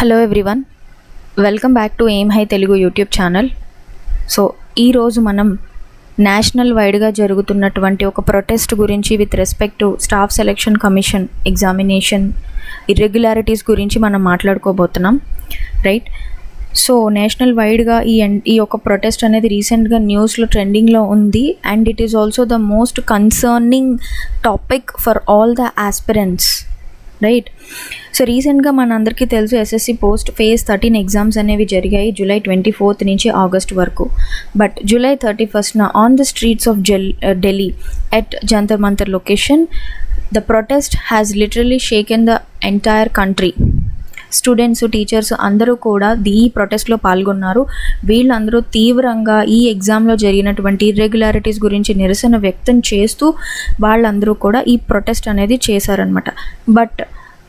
Hello everyone welcome back to aim high Telugu YouTube channel so ఈరోజు మనం national వైడ్గా జరుగుతున్నటువంటి ఒక ప్రొటెస్ట్ గురించి with respect to staff selection commission examination irregularities గురించి మనం మాట్లాడుకోబోతున్నాం. రైట్ సో నేషనల్ వైడ్గా ఈ ఎన్- ఈ యొక్క ప్రొటెస్ట్ అనేది రీసెంట్గా న్యూస్లో ట్రెండింగ్లో ఉంది and it is also the most concerning topic for all the aspirants right so రీసెంట్గా మనందరికీ తెలుసు SSC post phase thirteen exams అనేవి జరిగాయి జూలై ట్వంటీ ఫోర్త్ నుంచి ఆగస్ట్ వరకు. బట్ జూలై థర్టీ ఫస్ట్న on the streets of gel Delhi at Jantar Mantar location the protest has literally shaken the entire country students teachers అందరూ కూడా ఈ ప్రొటెస్ట్లో పాల్గొన్నారు. వీళ్ళందరూ తీవ్రంగా ఈ ఎగ్జామ్లో జరిగినటువంటి ఇర్రెగ్యులారిటీస్ గురించి నిరసన వ్యక్తం చేస్తూ వాళ్ళందరూ కూడా ఈ ప్రొటెస్ట్ అనేది చేశారనమాట బట్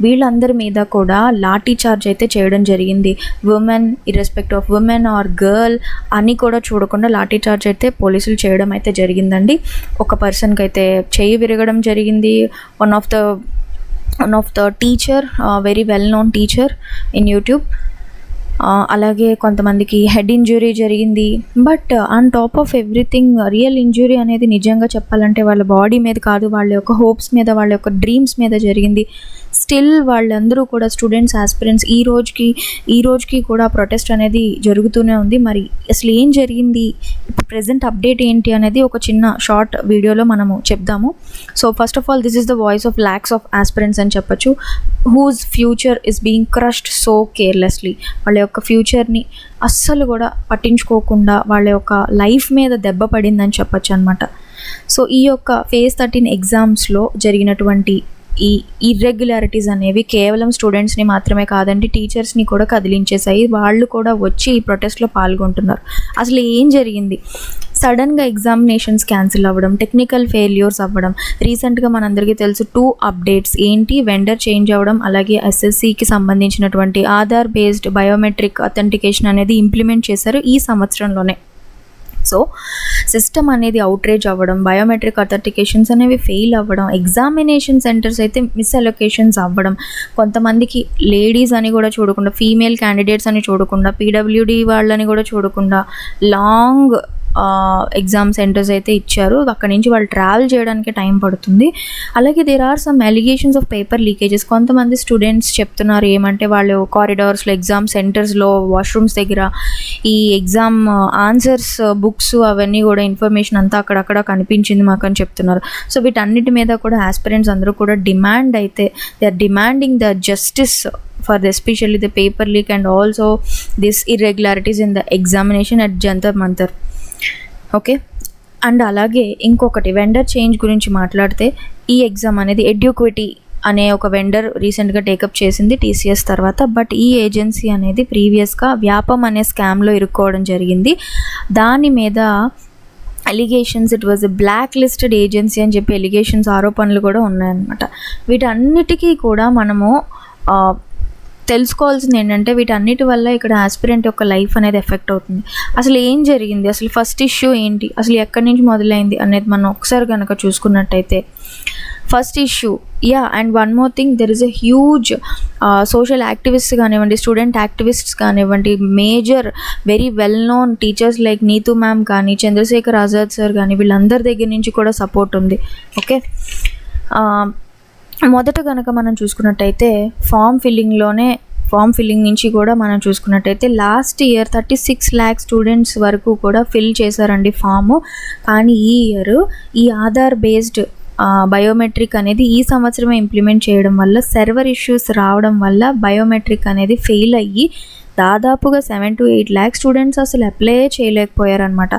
వీళ్ళందరి మీద కూడా లాఠీ చార్జ్ అయితే చేయడం జరిగింది. Women irrespect of women or girl అని కూడా చూడకుండా లాఠీ చార్జ్ అయితే పోలీసులు చేయడం అయితే జరిగిందండి. ఒక పర్సన్కి అయితే చేయి విరగడం జరిగింది. One of the one of the teacher very well known teacher in YouTube అలాగే కొంతమందికి హెడ్ ఇంజురీ జరిగింది. But on top of everything real injury అనేది నిజంగా చెప్పాలంటే వాళ్ళ బాడీ మీద కాదు వాళ్ళ యొక్క హోప్స్ మీద వాళ్ళ యొక్క డ్రీమ్స్ మీద జరిగింది. స్టిల్ వాళ్ళందరూ కూడా స్టూడెంట్స్ ఆస్పిరెంట్స్ ఈ రోజుకి ఈ రోజుకి కూడా ప్రొటెస్ట్ అనేది జరుగుతూనే ఉంది. మరి అసలు ఏం జరిగింది? ఇప్పుడు ప్రజెంట్ అప్డేట్ ఏంటి అనేది ఒక చిన్న షార్ట్ వీడియోలో మనము చెప్దాము. So first of all this is the voice of lakhs of aspirants అని చెప్పొచ్చు. Whose future is being crushed so carelessly వాళ్ళ యొక్క ఫ్యూచర్ని అస్సలు కూడా పట్టించుకోకుండా వాళ్ళ యొక్క లైఫ్ మీద దెబ్బ పడిందని చెప్పొచ్చు అనమాట సో ఈ యొక్క ఫేజ్ థర్టీన్ ఎగ్జామ్స్లో జరిగినటువంటి ఈ ఇర్రెగ్యులారిటీస్ అనేవి కేవలం స్టూడెంట్స్ని మాత్రమే కాదండి టీచర్స్ని కూడా కదిలించేసాయి వాళ్ళు కూడా వచ్చి ఈ ప్రొటెస్ట్లో పాల్గొంటున్నారు. అసలు ఏం జరిగింది? సడన్గా ఎగ్జామినేషన్స్ క్యాన్సిల్ అవ్వడం టెక్నికల్ ఫెయిల్యూర్స్ అవ్వడం రీసెంట్గా మనందరికీ తెలుసు టూ అప్డేట్స్ ఏంటి? వెండర్ చేంజ్ అవ్వడం అలాగే ఎస్ఎస్సికి సంబంధించినటువంటి ఆధార్ బేస్డ్ బయోమెట్రిక్ అథెంటికేషన్ అనేది ఇంప్లిమెంట్ చేశారు ఈ సంవత్సరంలోనే. సో సిస్టమ్ అనేది అవుట్రేజ్ అవ్వడం బయోమెట్రిక్ అథెంటికేషన్స్ అనేవి ఫెయిల్ అవ్వడం ఎగ్జామినేషన్ సెంటర్స్ అయితే మిస్ అలొకేషన్స్ అవ్వడం. కొంతమందికి లేడీస్ అని కూడా చూడకుండా ఫీమేల్ క్యాండిడేట్స్ అని చూడకుండా పీడబ్ల్యూడి వాళ్ళని కూడా చూడకుండా లాంగ్ ఎగ్జామ్ సెంటర్స్ అయితే ఇచ్చారు. అక్కడి నుంచి వాళ్ళు ట్రావెల్ చేయడానికి టైం పడుతుంది. అలాగే there are some allegations of paper leakages కొంతమంది స్టూడెంట్స్ చెప్తున్నారు ఏమంటే వాళ్ళు కారిడార్స్లో ఎగ్జామ్ సెంటర్స్లో వాష్రూమ్స్ దగ్గర ఈ ఎగ్జామ్ ఆన్సర్స్ బుక్స్ అవన్నీ కూడా ఇన్ఫర్మేషన్ అంతా అక్కడక్కడ కనిపించింది మాకు అని చెప్తున్నారు. సో వీటన్నిటి మీద కూడా ఆస్పిరెంట్స్ అందరూ కూడా డిమాండ్ అయితే they are demanding the justice for especially the paper leak and also this irregularities in the examination at Jantar Mantar okay? And అలాగే ఇంకొకటి వెండర్ చేంజ్ గురించి మాట్లాడితే ఈ ఎగ్జామ్ అనేది ఎడ్యుక్విటీ అనే ఒక వెండర్ రీసెంట్గా టేకప్ చేసింది టీసీఎస్ తర్వాత. బట్ ఈ ఏజెన్సీ అనేది ప్రీవియస్గా వ్యాపం అనే స్కామ్లో ఇరుక్కోవడం జరిగింది. దాని మీద allegations it was black listed agency అని చెప్పి ఎలిగేషన్స్ ఆరోపణలు కూడా ఉన్నాయన్నమాట. వీటన్నిటికీ కూడా మనము తెలుసుకోవాల్సింది ఏంటంటే వీటన్నిటి వల్ల ఇక్కడ ఆస్పిరెంట్ యొక్క లైఫ్ అనేది ఎఫెక్ట్ అవుతుంది. అసలు ఏం జరిగింది? అసలు ఫస్ట్ ఇష్యూ ఏంటి? అసలు ఎక్కడి నుంచి మొదలైంది అనేది మనం ఒకసారి కనుక చూసుకున్నట్టయితే. First issue ya and one more thing there is a huge social activist కానివ్వండి స్టూడెంట్ యాక్టివిస్ట్స్ కానివ్వండి major very well known teachers like Neetu ma'am కానీ చంద్రశేఖర్ ఆజాద్ సార్ కానీ వీళ్ళందరి దగ్గర నుంచి కూడా సపోర్ట్ ఉంది. ఓకే మొదట కనుక మనం చూసుకున్నట్టయితే ఫామ్ ఫిల్లింగ్లోనే ఫామ్ ఫిల్లింగ్ నుంచి కూడా మనం చూసుకున్నట్టయితే last year thirty six lakh students వరకు కూడా ఫిల్ చేశారండి ఫాము కానీ ఈ ఇయర్ ఈ ఆధార్ బేస్డ్ బయోమెట్రిక్ అనేది ఈ సంవత్సరమే ఇంప్లిమెంట్ చేయడం వల్ల సర్వర్ ఇష్యూస్ రావడం వల్ల బయోమెట్రిక్ అనేది ఫెయిల్ అయ్యి దాదాపుగా seven to eight lakh students అసలు అప్లై చేయలేకపోయారనమాట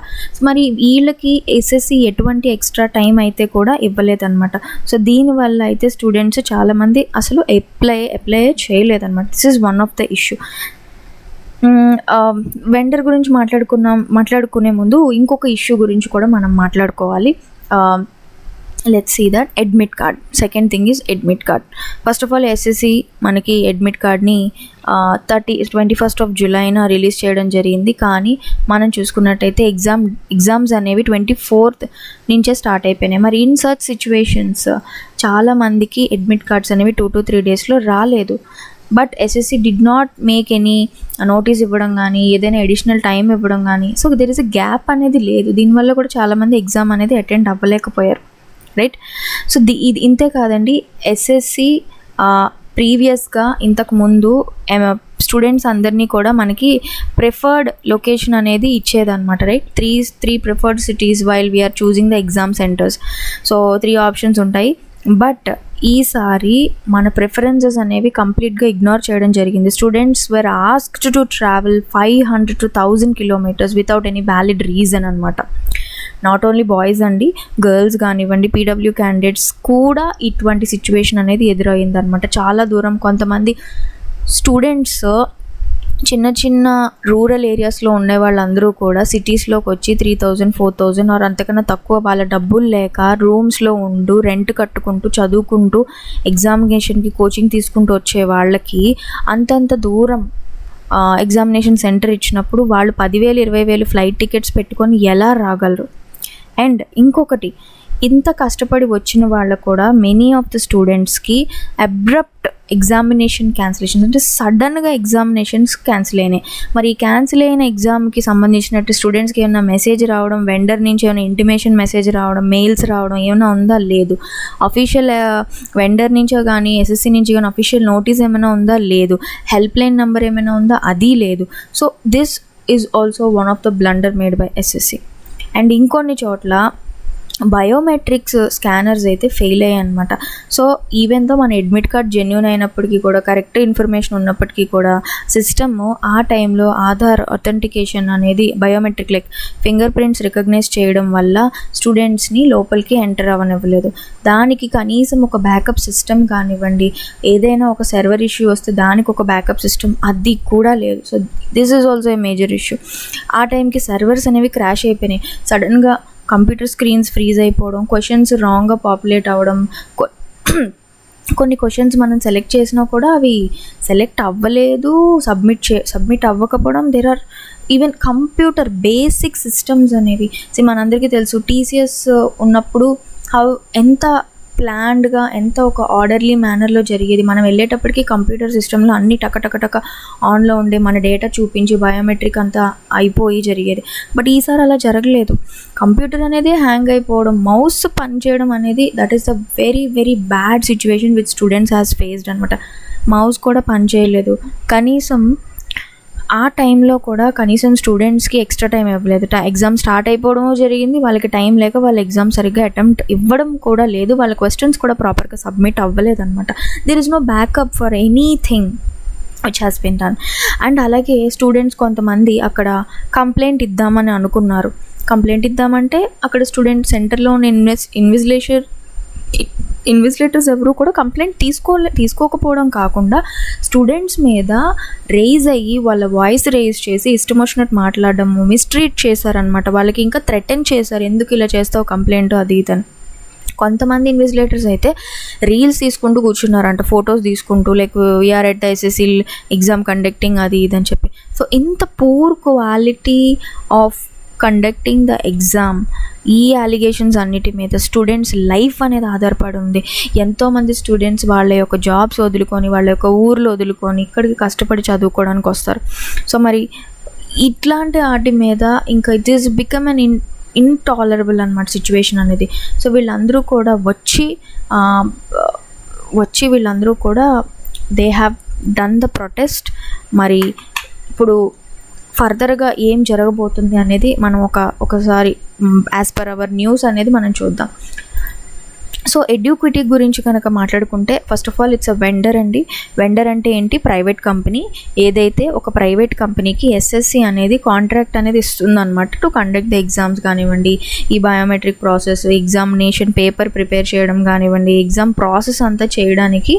మరి వీళ్ళకి ఎస్ఎస్సి ఎటువంటి ఎక్స్ట్రా టైం అయితే కూడా ఇవ్వలేదన్నమాట. సో దీనివల్ల అయితే స్టూడెంట్స్ చాలామంది అసలు అప్లై అప్లై చేయలేదన్నమాట. This is one of the issue vendor గురించి మాట్లాడుకున్నాం మాట్లాడుకునే ముందు ఇంకొక ఇష్యూ గురించి కూడా మనం మాట్లాడుకోవాలి. Let's see that admit card second thing is admit card first of all SSC మనకి అడ్మిట్ కార్డ్ని థర్టీ ట్వంటీ ఫస్ట్ ఆఫ్ జూలైన రిలీజ్ చేయడం జరిగింది. కానీ మనం చూసుకున్నట్టయితే ఎగ్జామ్ ఎగ్జామ్స్ అనేవి ట్వంటీ ఫోర్త్ నుంచే స్టార్ట్ అయిపోయినాయి. మరి ఇన్ సచ్ సిచ్యువేషన్స్ చాలామందికి అడ్మిట్ కార్డ్స్ అనేవి టూ టు త్రీ డేస్లో రాలేదు. But SSC did not make any notice ఇవ్వడం కానీ ఏదైనా అడిషనల్ టైం ఇవ్వడం కానీ so there is a gap అనేది లేదు. దీనివల్ల కూడా చాలామంది ఎగ్జామ్ అనేది అటెండ్ అవ్వలేకపోయారు. రైట్? సో ది ఇది ఇంతే కాదండి. ఎస్ఎస్సి ప్రీవియస్గా ఇంతకు ముందు స్టూడెంట్స్ అందరినీ కూడా మనకి ప్రిఫర్డ్ లొకేషన్ అనేది ఇచ్చేదన్నమాట right? Three three preferred cities while we are choosing the exam centres so three options ఉంటాయి. బట్ ఈసారి మన ప్రిఫరెన్సెస్ అనేవి కంప్లీట్గా ఇగ్నోర్ చేయడం జరిగింది. Students were asked to travel five hundred to thousand kilometres without any valid reason అనమాట not only boys and girls కానివ్వండి PW candidates కూడా ఇటువంటి సిచ్యువేషన్ అనేది ఎదురైంది అనమాట చాలా దూరం కొంతమంది స్టూడెంట్స్ చిన్న చిన్న రూరల్ ఏరియాస్లో ఉండే వాళ్ళందరూ కూడా సిటీస్లోకి వచ్చి three thousand four thousand or అంతకన్నా తక్కువ వాళ్ళ డబ్బులు లేక రూమ్స్లో ఉండు రెంట్ కట్టుకుంటూ చదువుకుంటూ ఎగ్జామినేషన్కి కోచింగ్ తీసుకుంటూ వచ్చే వాళ్ళకి అంతంత దూరం ఎగ్జామినేషన్ సెంటర్ ఇచ్చినప్పుడు వాళ్ళు పదివేలు ఇరవై వేలు ఫ్లైట్ టికెట్స్ పెట్టుకొని ఎలా రాగలరు? అండ్ ఇంకొకటి ఇంత కష్టపడి వచ్చిన వాళ్ళకు కూడా మెనీ ఆఫ్ ద స్టూడెంట్స్కి అబ్రప్ట్ ఎగ్జామినేషన్ క్యాన్సిలేషన్ అంటే సడన్గా ఎగ్జామినేషన్స్ క్యాన్సిల్ అయినాయి. మరి ఈ క్యాన్సిల్ అయిన ఎగ్జామ్కి సంబంధించినట్టు స్టూడెంట్స్కి ఏమైనా మెసేజ్ రావడం వెండర్ నుంచి ఏమైనా ఇంటిమేషన్ మెసేజ్ రావడం మెయిల్స్ రావడం ఏమైనా ఉందా? లేదు. అఫీషియల్ వెండర్ నుంచో కానీ ఎస్ఎస్సి నుంచి కానీ అఫీషియల్ నోటీస్ ఏమైనా ఉందా? లేదు. హెల్ప్ లైన్ నెంబర్ ఏమైనా ఉందా? అది లేదు. So this is also one of the blunder made by SSC and ఇంకొన్ని చోట్ల బయోమెట్రిక్స్ స్కానర్స్ అయితే ఫెయిల్ అయ్యాయి అనమాట సో ఈవెన్ దో మన అడ్మిట్ కార్డ్ జెన్యున్ అయినప్పటికీ కూడా కరెక్ట్ ఇన్ఫర్మేషన్ ఉన్నప్పటికీ కూడా సిస్టమ్ ఆ టైంలో ఆధార్ అథెంటికేషన్ అనేది biometric like finger prints recognise చేయడం వల్ల స్టూడెంట్స్ని లోపలికి ఎంటర్ అవ్వనివ్వలేదు. దానికి కనీసం ఒక బ్యాకప్ సిస్టమ్ కానివ్వండి ఏదైనా ఒక సర్వర్ ఇష్యూ వస్తే దానికి ఒక బ్యాకప్ సిస్టమ్ అది కూడా లేదు. So this is also a major issue ఆ టైంకి సర్వర్స్ అనేవి క్రాష్ అయిపోయినాయి. సడన్గా కంప్యూటర్ స్క్రీన్స్ ఫ్రీజ్ అయిపోవడం క్వశ్చన్స్ రాంగ్గా పాపులేట్ అవ్వడం కొన్ని క్వశ్చన్స్ మనం సెలెక్ట్ చేసినా కూడా అవి సెలెక్ట్ అవ్వలేదు సబ్మిట్ చే సబ్మిట్ అవ్వకపోవడం there are even computer basic systems అనేవి. సి మనందరికీ తెలుసు టీసీఎస్ ఉన్నప్పుడు హౌ ఎంత ప్లాన్డ్గా ఎంత ఒక ఆర్డర్లీ మేనర్లో జరిగేది. మనం వెళ్ళేటప్పటికి కంప్యూటర్ సిస్టంలో అన్ని టకటకటక ఆన్లో ఉండే మన డేటా చూపించి బయోమెట్రిక్ అంతా అయిపోయి జరిగేది. బట్ ఈసారి అలా జరగలేదు. కంప్యూటర్ అనేది హ్యాంగ్ అయిపోవడం మౌస్ పనిచేయడం అనేది that is the very very bad situation with students has faced అనమాట మౌస్ కూడా పనిచేయలేదు కనీసం ఆ టైంలో కూడా కనీసం స్టూడెంట్స్కి ఎక్స్ట్రా టైం ఇవ్వలేదు. ఎగ్జామ్ స్టార్ట్ అయిపోవడం జరిగింది వాళ్ళకి టైం లేక వాళ్ళ ఎగ్జామ్ సరిగ్గా అటెంప్ట్ ఇవ్వడం కూడా లేదు. వాళ్ళ క్వశ్చన్స్ కూడా ప్రాపర్గా సబ్మిట్ అవ్వలేదు అనమాట there is no backup for anything which has been done. And అలాగే స్టూడెంట్స్ కొంతమంది అక్కడ కంప్లైంట్ ఇద్దామని అనుకున్నారు. కంప్లైంట్ ఇద్దామంటే అక్కడ స్టూడెంట్ సెంటర్లో ఉన్న ఇన్వెస్ ఇన్విజిలేషన్ ఇన్వెస్టిగేటర్స్ ఎవరు కూడా కంప్లైంట్ తీసుకోలే తీసుకోకపోవడం కాకుండా స్టూడెంట్స్ మీద రేజ్ అయ్యి వాళ్ళ వాయిస్ రేజ్ చేసి ఇష్టం వచ్చినట్టు మాట్లాడడము మిస్ట్రీట్ చేశారనమాట వాళ్ళకి ఇంకా థ్రెటన్ చేశారు. ఎందుకు ఇలా చేస్తావు కంప్లైంట్ అది ఇదని కొంతమంది ఇన్వెస్టిగేటర్స్ అయితే రీల్స్ తీసుకుంటూ కూర్చున్నారంట ఫొటోస్ తీసుకుంటూ like we are at ICC exam conducting అది ఇది అని చెప్పి. సో ఇంత poor quality of conducting the exam ఈ అలిగేషన్స్ అన్నిటి మీద స్టూడెంట్స్ లైఫ్ అనేది ఆధారపడి ఉంది. ఎంతోమంది స్టూడెంట్స్ వాళ్ళ యొక్క జాబ్స్ వదులుకొని వాళ్ళ యొక్క ఊర్లో వదులుకొని ఇక్కడికి కష్టపడి చదువుకోవడానికి వస్తారు. సో మరి ఇట్లాంటి వాటి మీద ఇంకా it is become an in intolerable అనమాట సిచ్యువేషన్ అనేది. సో వీళ్ళందరూ కూడా వచ్చి వచ్చి వీళ్ళందరూ కూడా they have done the protest మరి ఇప్పుడు ఫర్దర్గా ఏం జరగబోతుంది అనేది మనం ఒక ఒకసారి యాజ్ పర్ అవర్ న్యూస్ అనేది మనం చూద్దాం. సో ఎడ్యూక్విటీ గురించి కనుక మాట్లాడుకుంటే first of all it's a vendor అండి. వెండర్ అంటే ఏంటి? ప్రైవేట్ కంపెనీ ఏదైతే ఒక ప్రైవేట్ కంపెనీకి ఎస్ఎస్సి అనేది కాంట్రాక్ట్ అనేది ఇస్తుందన్నమాట. టు కండక్ట్ ద ఎగ్జామ్స్ కానివ్వండి ఈ biometric process examination paper prepare చేయడం కానివ్వండి ఎగ్జామ్ ప్రాసెస్ అంతా చేయడానికి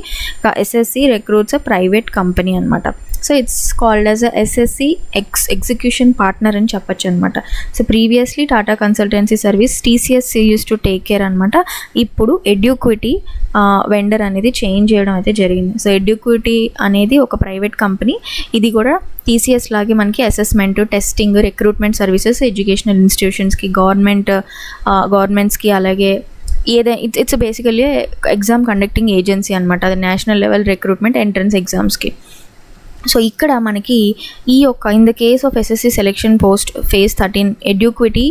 SSC recruits a private company అనమాట so it's called as a SSC ex execution partner అని చెప్పొచ్చు అనమాట so previously Tata Consultancy Service TCS use to take care అనమాట ఇప్పుడు ఎడ్యుక్విటీ వెండర్ అనేది చేంజ్ చేయడం అయితే జరిగింది. సో ఎడ్యుక్విటీ అనేది ఒక ప్రైవేట్ కంపెనీ ఇది కూడా టీసీఎస్ లాగే మనకి assessment testing recruitment services educational ఇన్స్టిట్యూషన్స్కి government గవర్నమెంట్స్కి అలాగే ఏదైనా it's it's basically exam conducting agency అనమాట అది నేషనల్ లెవెల్ రిక్రూట్మెంట్ ఎంట్రన్స్ ఎగ్జామ్స్కి సో ఇక్కడ మనకి ఈ యొక్క in the case of SSC selection post phase thirteen Eduquity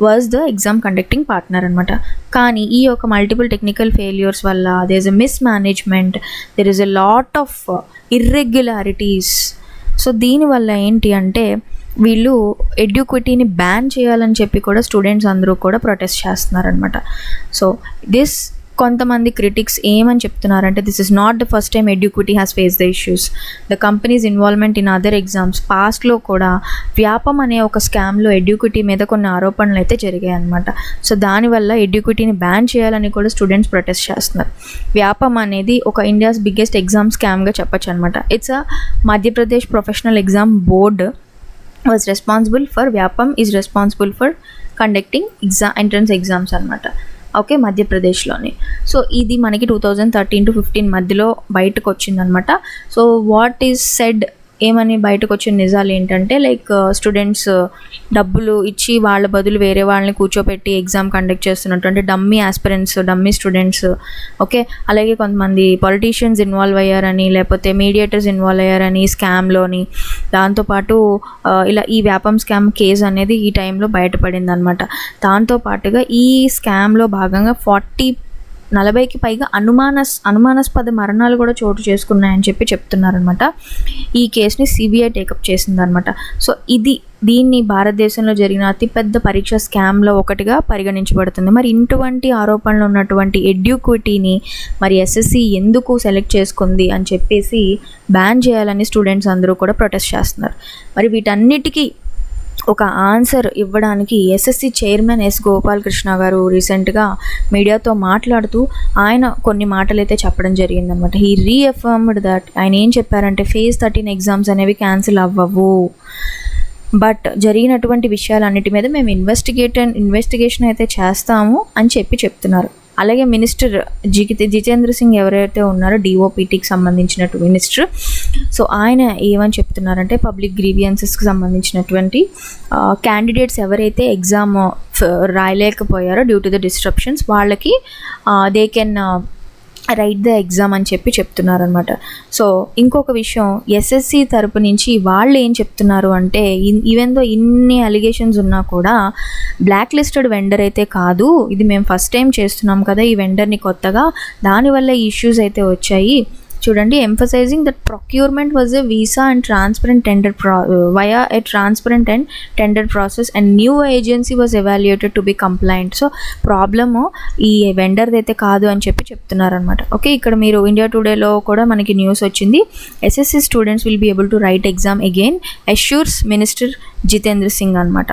was the exam conducting partner అనమాట కానీ ఈ యొక్క మల్టిపుల్ టెక్నికల్ ఫెయిల్యూర్స్ వల్ల there is a mismanagement there is a lot of irregularities so దీనివల్ల ఏంటి అంటే వీళ్ళు ఎడ్యుక్విటీని బ్యాన్ చేయాలని చెప్పి కూడా స్టూడెంట్స్ అందరూ కూడా ప్రొటెస్ట్ చేస్తున్నారనమాట సో దిస్ కొంతమంది క్రిటిక్స్ ఏమని చెప్తున్నారంటే this is not the first time Eduquity has face the issues the companies involvement in other exams పాస్ట్లో కూడా వ్యాపం అనే ఒక స్కామ్లో ఎడ్యుక్విటీ మీద కొన్ని ఆరోపణలు అయితే జరిగాయి అనమాట సో దానివల్ల ఎడ్యుక్విటీని బ్యాన్ చేయాలని కూడా స్టూడెంట్స్ ప్రొటెస్ట్ చేస్తున్నారు. వ్యాపం అనేది ఒక ఇండియాస్ బిగ్గెస్ట్ ఎగ్జామ్ స్కామ్గా చెప్పచ్చు అనమాట it's a Madhya Pradesh professional exam board was responsible for Vyapam is responsible for conducting exam entrance exams అనమాట ఓకే మధ్యప్రదేశ్లోని. సో ఇది మనకి two thousand thirteen to fifteen మధ్యలో బయటకు వచ్చిందనమాట సో వాట్ ఈజ్ సెడ్ ఏమని బయటకు వచ్చిన నిజాలు ఏంటంటే లైక్ uh, స్టూడెంట్స్ uh, డబ్బులు ఇచ్చి వాళ్ళ బదులు వేరే వాళ్ళని కూర్చోపెట్టి ఎగ్జామ్ కండక్ట్ చేస్తున్నటువంటి dummy aspirants dummy students okay అలాగే కొంతమంది పొలిటీషియన్స్ ఇన్వాల్వ్ అయ్యారని లేకపోతే మీడియేటర్స్ ఇన్వాల్వ్ అయ్యారని స్కామ్లోని దాంతోపాటు uh, ఇలా ఈ వ్యాపం స్కామ్ కేసు అనేది ఈ టైంలో బయటపడింది అనమాట దాంతోపాటుగా ఈ స్కామ్లో భాగంగా ఫార్టీ నలభైకి పైగా అనుమానస్ అనుమానాస్పద మరణాలు కూడా చోటు చేసుకున్నాయని చెప్పి చెప్తున్నారనమాట ఈ కేసుని సిబిఐ టేకప్ చేసిందనమాట సో ఇది దీన్ని భారతదేశంలో జరిగిన అతిపెద్ద పరీక్ష స్కామ్లో ఒకటిగా పరిగణించబడుతుంది. మరి ఇటువంటి ఆరోపణలు ఉన్నటువంటి ఎడ్యుక్విటీని మరి ఎస్ఎస్సి ఎందుకు సెలెక్ట్ చేసుకుంది అని చెప్పేసి బ్యాన్ చేయాలని స్టూడెంట్స్ అందరూ కూడా ప్రొటెస్ట్ చేస్తున్నారు. మరి వీటన్నిటికీ ఒక ఆన్సర్ ఇవ్వడానికి ఎస్ఎస్సి చైర్మన్ ఎస్ గోపాలకృష్ణ గారు రీసెంట్గా మీడియాతో మాట్లాడుతూ ఆయన కొన్ని మాటలు అయితే చెప్పడం జరిగిందనమాట హీ రీఎఫర్మ్డ్ దట్ ఆయన ఏం చెప్పారంటే ఫేజ్ థర్టీన్ ఎగ్జామ్స్ అనేవి క్యాన్సిల్ అవ్వవు. బట్ జరిగినటువంటి విషయాలన్నిటి మీద మేము ఇన్వెస్టిగేట్ ఇన్వెస్టిగేషన్ అయితే చేస్తాము అని చెప్పి చెప్తున్నారు. అలాగే మినిస్టర్ జికితే జితేంద్ర సింగ్ ఎవరైతే ఉన్నారో డిఓపిటీకి సంబంధించినట్టు మినిస్టర్. సో ఆయన ఏమని చెప్తున్నారంటే పబ్లిక్ గ్రీవియన్సెస్కి సంబంధించినటువంటి క్యాండిడేట్స్ ఎవరైతే ఎగ్జామ్ రాయలేకపోయారో డ్యూ టు ద డిస్ట్రప్షన్స్ వాళ్ళకి they can write the exam అని చెప్పి చెప్తున్నారనమాట సో ఇంకొక విషయం ఎస్ఎస్సి తరపు నుంచి వాళ్ళు ఏం చెప్తున్నారు అంటే ఈవెన్ దో ఇన్ని అలిగేషన్స్ ఉన్నా కూడా బ్లాక్ లిస్టెడ్ వెండర్ అయితే కాదు ఇది మేము ఫస్ట్ టైం చేస్తున్నాం కదా ఈ వెండర్ని కొత్తగా దానివల్ల ఇష్యూస్ అయితే వచ్చాయి. చూడండి emphasising that procurement was a visa and transparent tender ప్రా via a transparent and tender process and new agency was evaluated to be compliant so problem ఈ వెండర్ది అయితే కాదు అని చెప్పి చెప్తున్నారనమాట ఓకే ఇక్కడ మీరు ఇండియా టుడేలో కూడా మనకి న్యూస్ వచ్చింది. SSC students will be able to write exam again assures minister Jitendra Singh అనమాట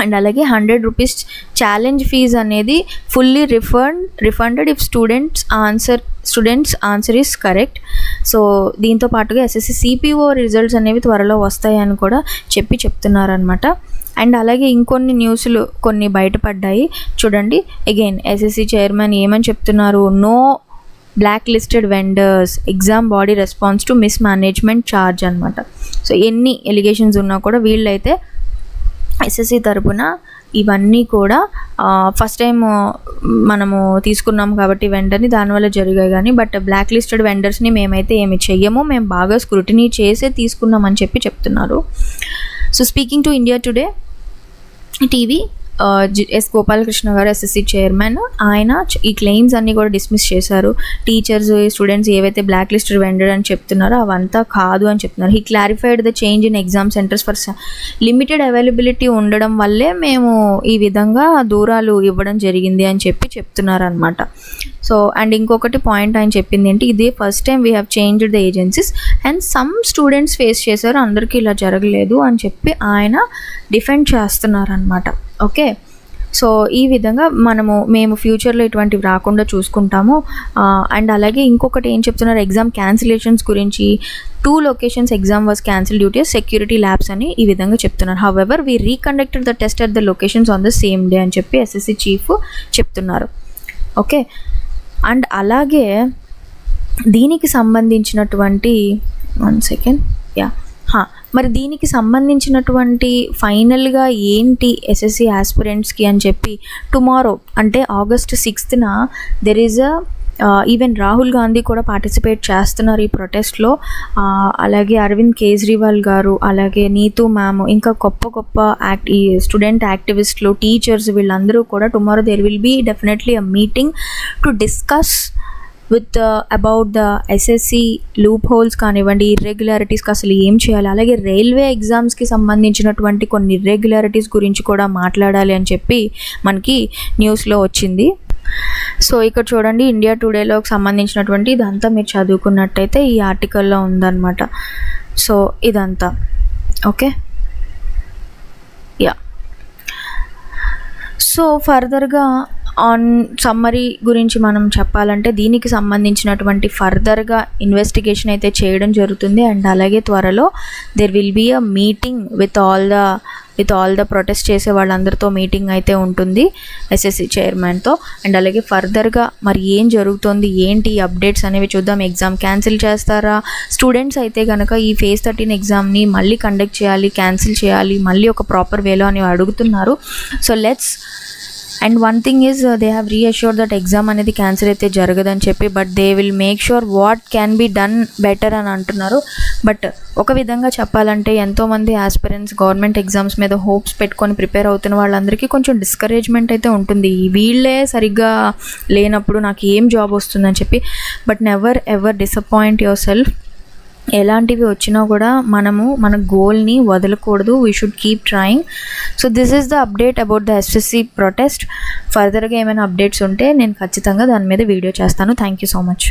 అండ్ అలాగే హండ్రెడ్ రూపీస్ ఛాలెంజ్ ఫీజ్ అనేది fully refund refunded if students answer students answer is correct so దీంతో పాటుగా SSC CPO results అనేవి త్వరలో వస్తాయని కూడా చెప్పి చెప్తున్నారనమాట అండ్ అలాగే ఇంకొన్ని న్యూస్లు కొన్ని బయటపడ్డాయి. చూడండి అగైన్ ఎస్ఎస్సి చైర్మన్ ఏమని చెప్తున్నారు? No black listed vendors exam body response to mis management charge అనమాట సో ఎన్ని ఎలిగేషన్స్ ఉన్నా కూడా వీళ్ళైతే ఎస్ఎస్సి తరపున ఇవన్నీ కూడా ఫస్ట్ టైం మనము తీసుకున్నాం కాబట్టి వెంటనే దానివల్ల జరిగాయి కానీ బట్ బ్లాక్ లిస్టెడ్ వెండర్స్ని మేమైతే ఏమి చెయ్యము. మేము బాగా స్క్రూటినీ చేసే తీసుకున్నామని చెప్పి చెప్తున్నారు. So speaking to India Today TV S Gopalakrishna garu SSC chairman ఆయన ఈ క్లెయిమ్స్ అన్నీ కూడా డిస్మిస్ చేశారు. టీచర్స్ స్టూడెంట్స్ ఏవైతే బ్లాక్ లిస్ట్ వెండర్ అని చెప్తున్నారో అవంతా కాదు అని చెప్తున్నారు. He clarified the change in exam centres for limited availability ఉండడం వల్లే మేము ఈ విధంగా దూరాలు ఇవ్వడం జరిగింది అని చెప్పి చెప్తున్నారు అనమాట సో అండ్ ఇంకొకటి పాయింట్ ఆయన చెప్పింది ఏంటి? ఇదే first time we have changed the agencies and some students face చేశారు అందరికీ ఇలా జరగలేదు అని చెప్పి ఆయన డిఫెండ్ చేస్తున్నారనమాట ఓకే? సో ఈ విధంగా మనము మేము ఫ్యూచర్లో ఇటువంటివి రాకుండా చూసుకుంటాము. అండ్ అలాగే ఇంకొకటి ఏం చెప్తున్నారు? ఎగ్జామ్ క్యాన్సిలేషన్స్ గురించి two locations exam was cancel due to security lapse అని ఈ విధంగా చెప్తున్నారు. However we reconducted the test at the locations on the same day అని చెప్పి ఎస్ఎస్సి చీఫ్ చెప్తున్నారు. ఓకే? అండ్ అలాగే దీనికి సంబంధించినటువంటి వన్ సెకండ్ యా మరి దీనికి సంబంధించినటువంటి ఫైనల్గా ఏంటి ఎస్ఎస్సి ఆస్పిరెంట్స్కి అని చెప్పి టుమారో అంటే August సిక్స్త్న there is a even Rahul Gandhi కూడా పార్టిసిపేట్ చేస్తున్నారు ఈ ప్రొటెస్ట్లో. అలాగే అరవింద్ కేజ్రీవాల్ గారు అలాగే నీతూ మ్యామ్ ఇంకా గొప్ప గొప్ప యాక్ట్ ఈ స్టూడెంట్ యాక్టివిస్టులు టీచర్స్ వీళ్ళందరూ కూడా tomorrow there will be definitely a meeting to discuss with about the SSC loopholes కానివ్వండి ఇర్రెగ్యులారిటీస్కి అసలు ఏం చేయాలి? అలాగే రైల్వే ఎగ్జామ్స్కి సంబంధించినటువంటి కొన్ని ఇర్రెగ్యులారిటీస్ గురించి కూడా మాట్లాడాలి అని చెప్పి మనకి న్యూస్లో వచ్చింది. సో ఇక్కడ చూడండి ఇండియా టుడేలోకి సంబంధించినటువంటి ఇదంతా మీరు చదువుకున్నట్టయితే ఈ ఆర్టికల్లో ఉందన్నమాట. సో ఇదంతా. ఓకే? యా సో ఫర్దర్గా ఆన్ సమ్మరీ గురించి మనం చెప్పాలంటే దీనికి సంబంధించినటువంటి ఫర్దర్గా ఇన్వెస్టిగేషన్ అయితే చేయడం జరుగుతుంది. అండ్ అలాగే త్వరలో there will be a meeting with all the with all the protest చేసే వాళ్ళందరితో మీటింగ్ అయితే ఉంటుంది ఎస్ఎస్సి చైర్మన్తో అండ్ అలాగే ఫర్దర్గా మరి ఏం జరుగుతుంది ఏంటి అప్డేట్స్ అనేవి చూద్దాం. ఎగ్జామ్ క్యాన్సిల్ చేస్తారా? స్టూడెంట్స్ అయితే కనుక ఈ ఫేజ్ థర్టీన్ ఎగ్జామ్ని మళ్ళీ కండక్ట్ చేయాలి క్యాన్సిల్ చేయాలి మళ్ళీ ఒక ప్రాపర్ వేలో అని అడుగుతున్నారు. So let's and one thing is they have reassure that exam అనేది క్యాన్సిల్ అయితే జరగదని చెప్పి but they will make sure what can be done better అని అంటున్నారు. బట్ ఒక విధంగా చెప్పాలంటే ఎంతోమంది ఆస్పిరెంట్స్ గవర్నమెంట్ ఎగ్జామ్స్ మీద హోప్స్ పెట్టుకొని ప్రిపేర్ అవుతున్న వాళ్ళందరికీ కొంచెం డిస్కరేజ్మెంట్ అయితే ఉంటుంది. వీళ్ళే సరిగ్గా లేనప్పుడు నాకు ఏం జాబ్ వస్తుందని చెప్పి but never ever disappoint yourself ఎలాంటివి వచ్చినా కూడా మనము మన గోల్ని వదలకూడదు. We should keep trying so this is the update about the SSC protest ఫర్దర్గా ఏమైనా అప్డేట్స్ ఉంటే నేను ఖచ్చితంగా దాని మీద వీడియో చేస్తాను. Thank you so much